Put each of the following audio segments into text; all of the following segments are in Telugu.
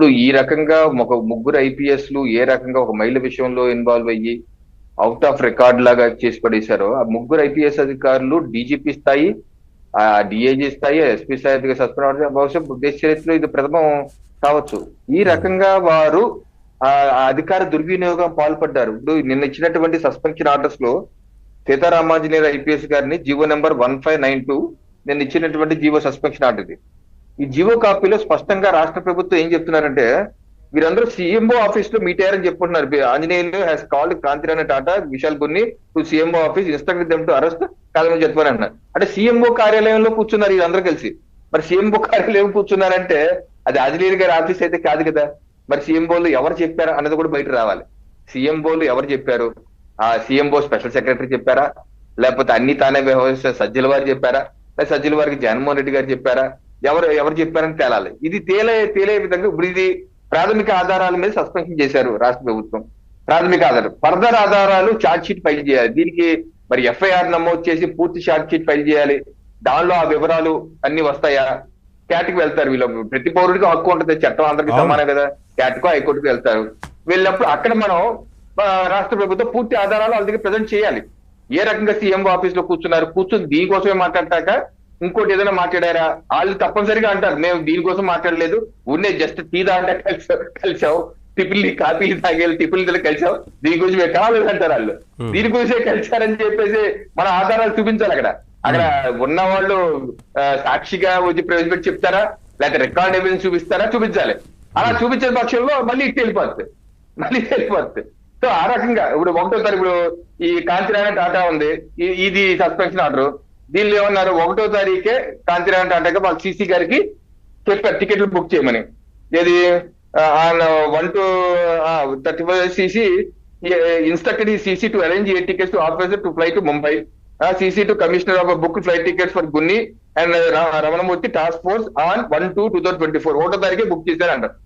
ఇప్పుడు ఈ రకంగా ఒక ముగ్గురు ఐపీఎస్లు ఏ రకంగా ఒక మహిళ విషయంలో ఇన్వాల్వ్ అయ్యి అవుట్ ఆఫ్ రికార్డ్ లాగా చేసి పడేశారో ఆ ముగ్గురు ఐపీఎస్ అధికారులు డీజీపీ స్థాయి ఆ డిఐజీ స్థాయి ఎస్పీ స్థాయి సస్పెండ్ అవడం బహుశా దేశ చరిత్రలో ఇది ప్రథమం కావచ్చు. ఈ రకంగా వారు ఆ అధికార దుర్వినియోగం పాల్పడ్డారు. ఇప్పుడు నిన్న ఇచ్చినటువంటి సస్పెన్షన్ ఆర్డర్స్లో సీతారామాంజనేయ ఐపీఎస్ గారిని GO number one five nine two నిన్న ఇచ్చినటువంటి జీవో సస్పెన్షన్ ఆర్డర్ ఇది. ఈ జీవో కాపీలో స్పష్టంగా రాష్ట్ర ప్రభుత్వం ఏం చెప్తున్నారంటే వీరందరూ సీఎంఓ ఆఫీస్లో మీట్ అయ్యారని చెప్పుకుంటున్నారు. Anjaneyulu has called Kanthi Rana Tata Vishal Gunni to CMO office Instagram them to arrest కాదని చెప్పారు అన్నారు. అంటే సీఎంఓ కార్యాలయంలో కూర్చున్నారు వీరందరూ కలిసి. మరి సీఎంఓ కార్యాలయం కూర్చున్నారంటే అది ఆంజనేయులు గారి ఆఫీస్ అయితే కాదు కదా. మరి సీఎంఓలు ఎవరు చెప్పారు అన్నది కూడా బయట రావాలి. సీఎంఓలు ఎవరు చెప్పారు? ఆ సీఎంఓ స్పెషల్ సెక్రటరీ చెప్పారా? లేకపోతే అన్ని తానే వ్యవహరిస్తే సజ్జల వారు చెప్పారా? లేదా సజ్జల వారికి జగన్మోహన్ రెడ్డి గారు చెప్పారా? ఎవరు ఎవరు చెప్పారని తేలాలి. ఇది తేలే తేలే విధంగా ఇప్పుడు ఇది ప్రాథమిక ఆధారాల మీద సస్పెన్షన్ చేశారు రాష్ట్ర ప్రభుత్వం. ప్రాథమిక ఆధారం. ఫర్దర్ ఆధారాలు ఛార్జ్ షీట్ ఫైల్ చేయాలి. దీనికి మరి ఎఫ్ఐఆర్ నమోదు చేసి పూర్తి ఛార్జ్ షీట్ ఫైల్ చేయాలి. దానిలో ఆ వివరాలు అన్ని వస్తాయా? క్యాట్కి వెళ్తారు వీళ్ళు. ప్రతి పౌరుడికి హక్కు ఉంటుంది. చట్టం అందరికీ. సమానం కదా. క్యాట్కో హైకోర్టుకు వెళ్తారు. వెళ్ళినప్పుడు అక్కడ మనం రాష్ట్ర ప్రభుత్వం పూర్తి ఆధారాలు వాళ్ళ దగ్గర ప్రజెంట్ చేయాలి. ఏ రకంగా సీఎం ఆఫీస్లో కూర్చున్నారు? కూర్చుని దీనికోసమే మాట్లాడటాక ఇంకోటి ఏదైనా మాట్లాడారా? వాళ్ళు తప్పనిసరిగా అంటారు మేము దీనికోసం మాట్లాడలేదు ఉన్నే జస్ట్ టీ దాంట్లో కలిసావు కలిసావు టిఫిన్ కాఫీలు తాగేది టిఫిన్ కలిసావు దీని గురించి మేము కావాలి అంటారు వాళ్ళు. దీని గురించే కలిసారని చెప్పేసి మన ఆధారాలు చూపించాలి అక్కడ. అక్కడ ఉన్న వాళ్ళు సాక్షిగా వచ్చి ప్రవేశపెట్టి చెప్తారా? లేకపోతే రికార్డ్ ఎవిడెన్స్ చూపిస్తారా? చూపించాలి. అలా చూపించే పక్షంలో మళ్ళీ ఇటు వెళ్ళిపోతుంది మళ్ళీ వెళ్ళిపోతుంది సో ఆ రకంగా ఇప్పుడు ఒకటో తారీఖు ఇప్పుడు ఈ కాంతిరాణ టాటా ఉంది. ఇది సస్పెన్షన్ ఆర్డర్ దీనిలో ఏమన్నారు ఒకటో తారీఖే కాంతిరాణ అంటే వాళ్ళ సీసీ గారికి చెప్పారు టికెట్లు బుక్ చేయమని. ఏది one two thirty five CC instructed the CC to arrange a tickets to officer to fly to Mumbai. CC to commissioner of book flight tickets for Gunni and Ramanamurthy task force on one two two thousand twenty four. ఒకటో తారీఖే బుక్ చేశారంటారు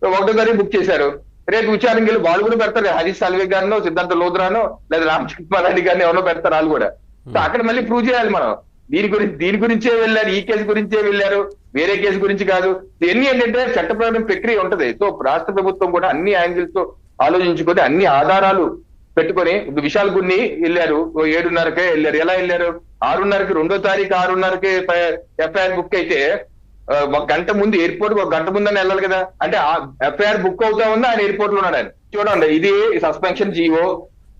సో ఒకటో తారీఖు బుక్ చేశారు. రేపు విచారణకి వెళ్ళి వాళ్ళు కూడా పెడతారు. హరీష్ సాల్వే గారినో సిద్ధాంత లోద్రానో లేదా రామచంద్ర రెడ్డి గారిని ఎవరో పెడతారు వాళ్ళు కూడా. సో అక్కడ మళ్ళీ ప్రూవ్ చేయాలి మనం. దీని గురించి దీని గురించే వెళ్ళారు ఈ కేసు గురించే వెళ్ళారు వేరే కేసు గురించి కాదు. ఇవన్నీ ఏంటంటే చట్టప్రకారం ప్రక్రియ ఉంటది. సో రాష్ట్ర ప్రభుత్వం కూడా అన్ని యాంగిల్స్తో ఆలోచించుకొని అన్ని ఆధారాలు పెట్టుకొని ఇప్పుడు విశాల్ గున్ని వెళ్ళారు ఓ ఏడున్నరకే వెళ్ళారు. ఎలా వెళ్ళారు? ఆరున్నరకి రెండో తారీఖు ఆరున్నరకి ఎఫ్ఐఆర్ బుక్ అయితే ఒక గంట ముందు ఎయిర్పోర్ట్ ఒక గంట ముందని వెళ్ళాలి కదా. అంటే ఆ ఎఫ్ఐఆర్ బుక్ అవుతా ఉంది ఆయన ఎయిర్పోర్ట్లో ఉన్నాడు ఆయన. చూడండి ఇది సస్పెన్షన్ జీవో.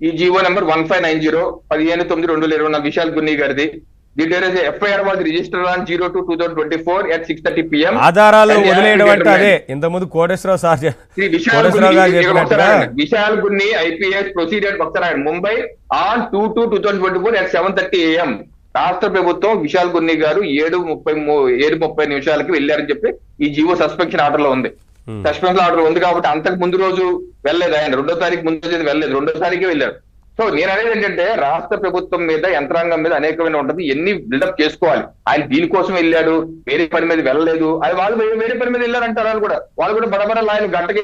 ఈ GO number one five nine zero పదిహేను తొమ్మిది రెండు వేల ఇరవై నాలుగు విశాల్ గున్ని గారిది. దీంట్లో FIR was register on zero two two thousand twenty four at six thirty PM. ఆధారాలు వదిలేయడం అంటే అదే. ఇంతకుముందు కోటేశ్వరరావు సార్ చె- Shri Vishal Gunni- IPS procedure. Mumbai on two two two thousand twenty four at seven thirty AM. రాష్ట్ర ప్రభుత్వం విశాల్ గున్ని గారు ఏడు ముప్పై ఏడు ముప్పై నిమిషాలకి వెళ్ళారని చెప్పి ఈ జీవో సస్పెన్షన్ ఆర్డర్లో ఉంది. Hmm. సస్పెన్స్ ఆర్డర్ ఉంది కాబట్టి అంతకు ముందు రోజు వెళ్ళలేదు ఆయన. రెండో తారీఖు ముందు రోజు వెళ్ళలేదు. రెండో తారీఖే వెళ్ళారు సో నేను అనేది ఏంటంటే రాష్ట్ర ప్రభుత్వం మీద యంత్రాంగం మీద అనేకమైన ఉంటుంది. ఎన్ని బిల్డప్ చేసుకోవాలి? ఆయన దీనికోసం వెళ్ళాడు. వేరే పని మీద వెళ్ళలేదు. అది వాళ్ళు వేరే- పని మీద వెళ్ళారంటారు వాళ్ళు కూడా. వాళ్ళు కూడా బడబడ లాయన్ గంటకి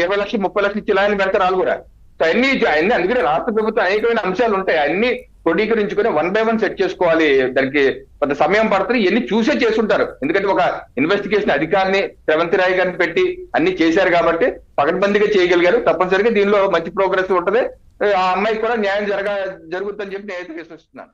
ఇరవై లక్షలు ముప్పై లక్షలు ఇచ్చి లాయన్ పెడతారు వాళ్ళు కూడా. సో అన్ని అందుకనే రాష్ట్ర ప్రభుత్వం అనేకమైన అంశాలు ఉంటాయి. అన్ని క్రోడీకరించుకొని వన్ బై వన్ సెట్ చేసుకోవాలి. దానికి కొంత సమయం పడుతుంది. ఇవన్నీ చూసే చేసుంటారు. ఎందుకంటే ఒక ఇన్వెస్టిగేషన్ అధికారిని రేవంత్ రాయ్ గారిని పెట్టి అన్ని చేశారు కాబట్టి పకడ్బందీగా చేయగలిగారు. తప్పనిసరిగా దీనిలో మంచి ప్రోగ్రెస్ ఉంటది. ఆ అమ్మాయికి కూడా న్యాయం జరగ జరుగుతుందని చెప్పి నేను అయితే విశ్వసిస్తున్నాను.